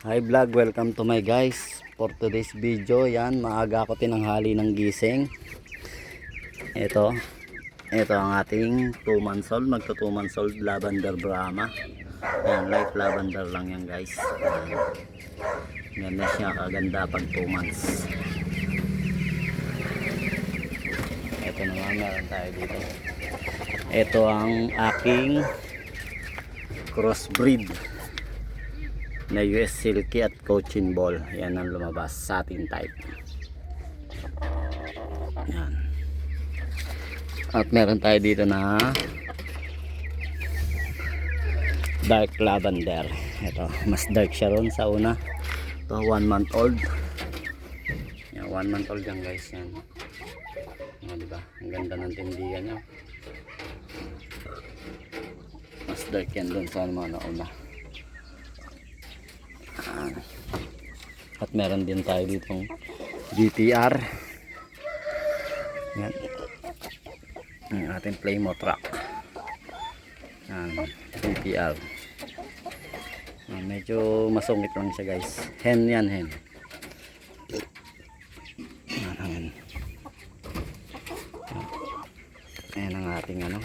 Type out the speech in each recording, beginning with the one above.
Hi vlog, welcome to my guys. For today's video, yan Maaga ako tinanghali ng gising. Ito Ito ang ating 2 months old Magto 2 months old Lavender Brahma. Yan, light lavender lang yan guys. Yan na siya kaganda pag 2 months. Ito naman, meron tayo dito. Ito ang aking crossbreed na US Silky at Cochin Ball. Yan ang lumabas sa ating type. Yan. At meron tayo dito na dark lavender. Ito, mas dark siya ron sa una. Ito, 1 month old. Yan, 1 month old yan guys. Yan. Yan, diba? Ang ganda ng tindigan niya. Mas dark yan dun sa mga nauna. At meron din tayo ditong GTR. Yan. Ang ating Playmo truck. Yan. GTR. Yan, medyo masungit lang siya guys. Hen yan, hen. Yan. Ayan ang ating ano.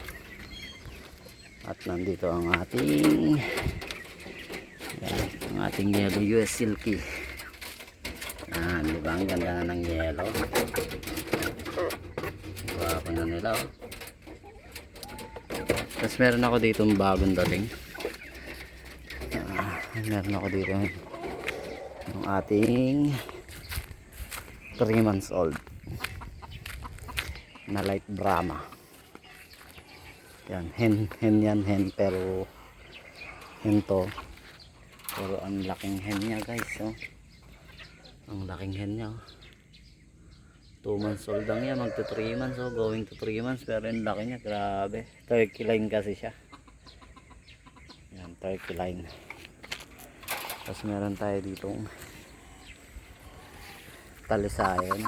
At nandito ang ating yan, ang ating yellow US Silky. Ang ganda na ng yellow. Gwapo na nila, oh. Tapos meron ako dito bagong dating. Ah, meron ako dito yung ating 3 months old na light Brahma. Yan, hen, hen yan, hen, pero hen to pero ang laking hen niya guys oh. Ang laking hen niya oh. 2 months old lang yan magto 3 months oh. going to 3 months pero yung laki niya grabe. Turkey line kasi siya. Yan turkey line. Tapos meron tayo ditong talisayan.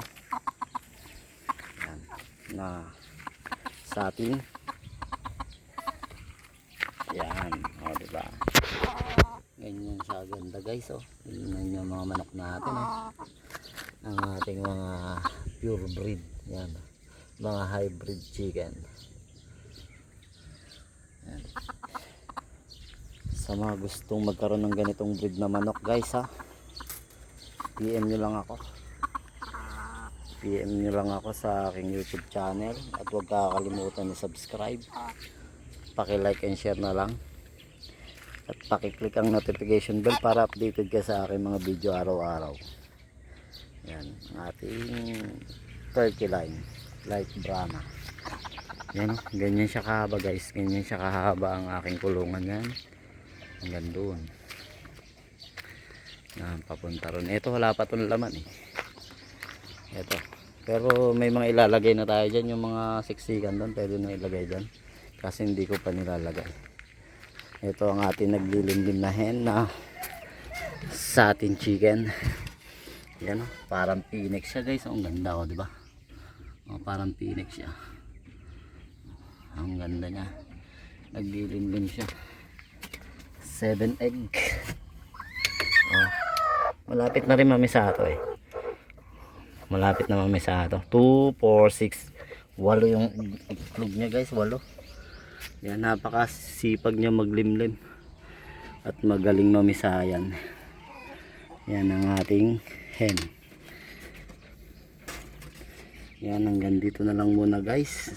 Yan na satin. Yan o diba ganyan siya ganda guys oh. Tingnan nyo mga manok natin oh. Ang ating mga pure breed. Yan. Mga hybrid chicken. Yan. sa mga gustong magkaroon ng ganitong breed na manok guys ha. PM nyo lang ako. PM nyo lang ako sa aking youtube channel. At huwag kakalimutan na subscribe. Paki-like and share na lang at paki-click ang notification bell para updated ka sa aking mga video araw-araw. Yan ang ating turkey line light brahma yan ganyan siya kahaba guys. Ganyan siya kahaba ang aking kulungan yan. Hanggang doon yan papunta ron. Ito wala pa itong laman eh. Ito pero may mga ilalagay na tayo dyan. Yung mga siksikan doon pwede na ilagay dyan. Kasi hindi ko pa nilalagay ito ang ating naglilimlim na hen na sa ating chicken. Yan oh, parang phoenix siya guys. Ang ganda oh di ba oh, parang phoenix siya. Ang ganda niya. Naglilimlim siya. 7 egg. Oh, malapit na rin mamisato eh. Malapit na mamisato. 2, 4, 6 walo yung itlog niya guys. Walo yan, napakasipag niya maglimlim at magaling mamisayan. Yan ang ating hen. Yan, hanggang dito na lang muna guys.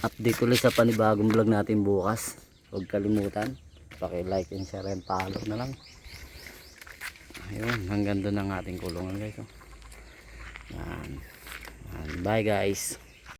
Update ulit sa panibagong vlog natin bukas. Huwag kalimutan. Paki-like and share and follow na lang. Ayun, hanggang doon ang ating kulungan guys. Oh. Yan. Yan. Bye guys.